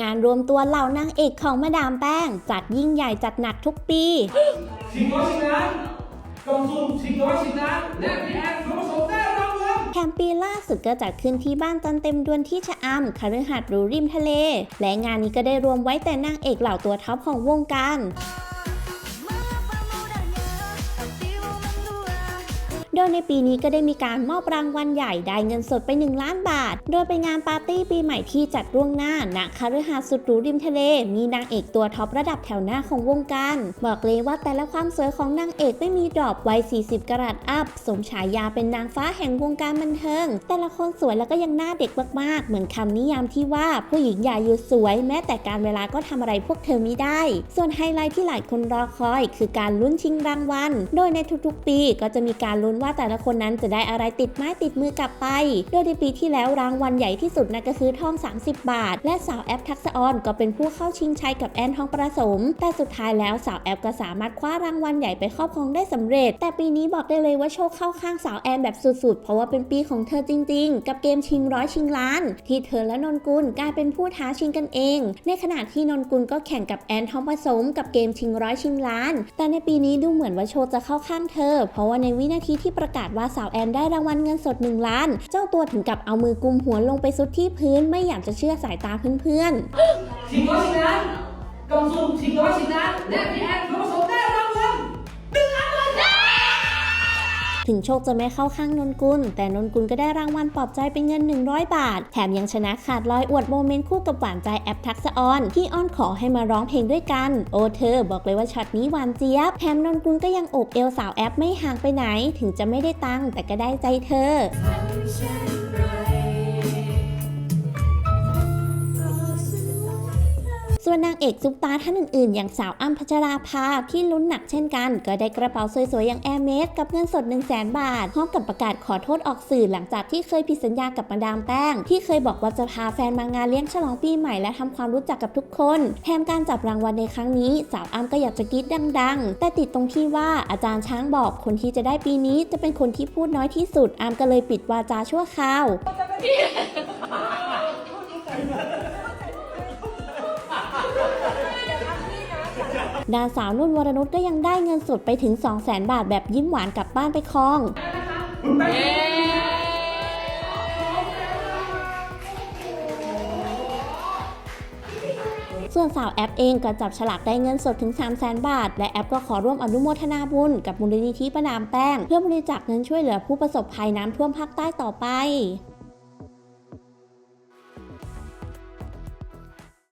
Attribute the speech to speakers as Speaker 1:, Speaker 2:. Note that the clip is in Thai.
Speaker 1: งานรวมตัวเหล่านางเอกของมาดามแป้ง จัดยิ่งใหญ่จัดหนักทุกปี
Speaker 2: ชิงร้อยชิงล้านกล่องสุ่มชิงร้อยชิงล้านและพี่แอนทองผสมได้รางวัล
Speaker 1: แถมปีล่าสุดก็จัดขึ้นที่บ้านจันเต็มดวนที่ชะอำคฤหาสน์หรูริมทะเล และงานนี้ก็ได้รวมไว้แต่นางเอกเหล่าตัวท็อปของวงการ โดยในปีนี้ก็ได้มีการมอบรางวัลใหญ่ได้เงินสดไป 1 ล้านบาท โดยเป็นงานปาร์ตี้ปีใหม่ที่จัดร่วงหน้าณคฤหาสน์สุดหรูริมทะเล มีนางเอกตัวท็อประดับแถวหน้าของวงการ บอกเลยว่าแต่ละความสวยของนางเอกไม่มีดรอปวัย 40 กรัตอัพ สมฉายาเป็นนางฟ้าแห่งวงการบันเทิง แต่ละคนสวยแล้วก็ยังหน้าเด็กมากๆ เหมือนคำนิยามที่ว่าผู้หญิงอย่าหยุดสวย แม้แต่การเวลาก็ทำอะไรพวกเธอไม่ได้ ส่วนไฮไลท์ที่หลายคนรอคอย คือการลุ้นชิงรางวัล โดยในทุกๆ ปีก็จะมีการลุ้นว่าแต่ละคนนั้นจะได้อะไรติดไม้ติดมือกลับไป โดยในปีที่แล้วรางวัลใหญ่ที่สุดนั่นก็คือทอง 30 บาท และสาวแอปทักษออนก็เป็นผู้เข้าชิงชัยกับแอนทองประสม แต่สุดท้ายแล้วสาวแอปก็สามารถคว้ารางวัลใหญ่ไปครอบครองได้สำเร็จ แต่ปีนี้บอกได้เลยว่าโชคเข้าข้างสาวแอนแบบสุดๆ เพราะว่าเป็นปีของเธอจริง ๆ กับเกมชิงร้อยชิงล้าน ที่เธอและนนกุลกลายเป็นผู้ท้าชิงกันเอง ในขณะที่นนกุลก็แข่งกับแอนทองผสม กับเกมชิงร้อยชิงล้าน แต่ในปีนี้ดูเหมือนว่าโชคจะเข้าข้างเธอ เพราะว่าในวินาทีที่ที่ประกาศว่าสาวแอนได้รางวัลเงินสด 1 ล้าน เจ้าตัวถึงกับเอามือกุมหัวลงไปซุดที่พื้นไม่อยากจะเชื่อสายตาเพื่อนๆ
Speaker 2: สิงร้อยชิงนั้นกล่องสุ่มชิงร้อยชิงนั้นและพี่แอนทองผสม
Speaker 1: ถึงโชคจะไม่เข้าข้างนนกุล แต่นนกุลก็ได้รางวัลปลอบใจเป็นเงิน 100 บาท แถมยังชนะขาดลอยอวดโมเมนต์คู่กับหวานใจแอปทักษออน ที่อ้อนขอให้มาร้องเพลงด้วยกัน โอเธอบอกเลยว่าช็อตนี้หวานเจี๊ยบ แถมนนกุลก็ยังโอบเอวสาวแอปไม่ห่างไปไหน ถึงจะไม่ได้ตังค์แต่ก็ได้ใจเธอ ส่วนนางเอกซุปตาท่านอื่นๆ อย่างสาวอ้ำพัชราภาที่ลุ้นหนักเช่นกัน ก็ได้กระเป๋าสวยๆ อย่างแอร์เมสกับเงินสด 1 0 0 0 0แบาทพร้อมกับประกาศขอโทษออกสื่อหลังจากที่เคยผิดสัญญากับมาดามแป้ง ที่เคยบอกว่าจะพาแฟนมางานเลี้ยงฉลองปีใหม่และทำความรู้จักกับทุกคน แถมการจับรางวัลในครั้งนี้ สาวอ้ำก็อยากจะกรี๊ดดัง ๆ แต่ติดตรงที่ว่าอาจารย์ช้างบอกคนที่จะได้ปีนี้จะเป็นคนที่พูดน้อยที่สุดอ้ำก็เลยปิดวาจาชั่วคราว ดานสาวนุ่นวรนุชก็ยังได้เงินสดไปถึง 2 0 0 0 0 0 บาทแบบยิ้มหวานกลับบ้านไปครองส่วนสาวแอปเองก็จับฉลากได้เงินสดถึง 3 0 0 0 0 0บาท และแอปก็ขอร่วมอนุโมทนาบุญกับมูลนิธิประนามแป้ง เพื่อบริจาคเงินช่วยเหลือผู้ประสบภัยน้ำท่วมภาคใต้ต่อไป